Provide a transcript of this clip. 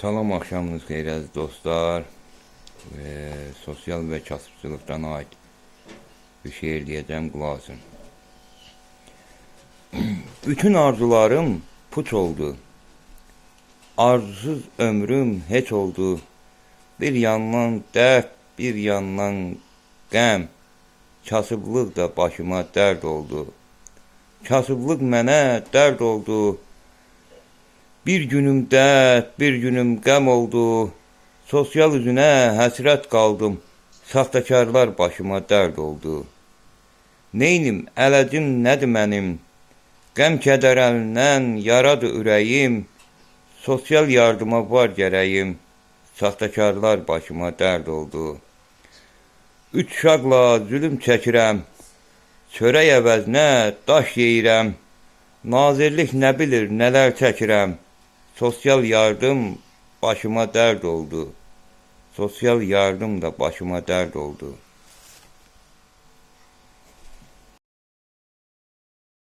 Salam axşamınız xeyir əziz dostlar. E, sosial və kasıbçılıqdan ait bir şeir deyəcəm, qulaq asın. Bütün arzularım puç oldu. Arzusuz ömrüm heç oldu. Bir yandan dərd, bir yandan qəm. Kasıblıq da başıma dərd oldu. Kasıblıq mənə dərd oldu. Bir günüm dərd, bir günüm qəm oldu. Sosial üzünə həsrət qaldım. Saxtakarlar başıma dərd oldu. Neynim, əlacım nədir mənim? Qəm kədər əlindən yaradı ürəyim. Sosial yardıma var gərəyim. Saxtakarlar başıma dərd oldu. Üç uşaqla zülüm çəkirəm. Çörək əvəzinə daş yeyirəm. Nazirlik nə bilir, nələr çəkirəm. Sosial yardım başıma dərd oldu. Sosial yardım da başıma dərd oldu.